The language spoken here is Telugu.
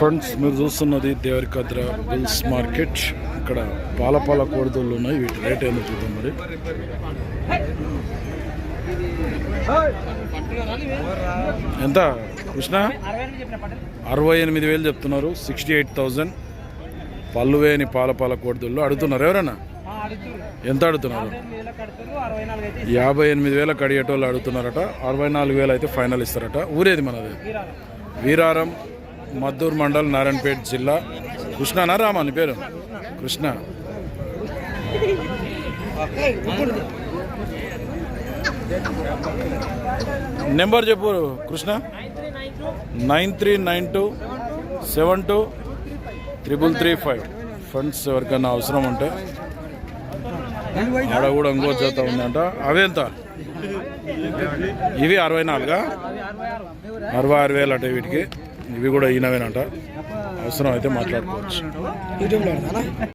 ఫ్రెండ్స్ మీరు చూస్తున్నది దేవరికద్ర బిల్స్ మార్కెట్. ఇక్కడ పాల పాల కోడిదోళ్ళు ఉన్నాయి. వీటి రేట్ ఏందో చూద్దాం మరి. ఎంత? కృష్ణ? అరవై ఎనిమిది వేలు చెప్తున్నారు. Sixty eight thousand. పళ్ళు పాల పాల కోడిదోళ్ళు. అడుగుతున్నారు ఎవరైనా ఎంత అడుగుతున్నారు? యాభై ఎనిమిది వేల కడిగేటోళ్ళు అడుగుతున్నారట. అరవై నాలుగు వేలు అయితే ఫైనల్ ఇస్తారట. ఊరేది మనది? వీరారం. మద్దూరు మండల్ నారాయణపేట జిల్లా. కృష్ణనా రామా నీ పేరు. కృష్ణ. నెంబర్ చెప్పు Krishna. Nine three nine two seven two triple three five. Funds ఎవరికైనా అవసరం ఉంటే ఆడ కూడా ఇంకో చేత ఉందంట. అవెంత ఇవి అరవై నాలుగా? అరవై ఆరు వేలు అట వీటికి. ఇవి కూడా ఈయనవేనంట. అవసరం అయితే మాట్లాడుకోవచ్చు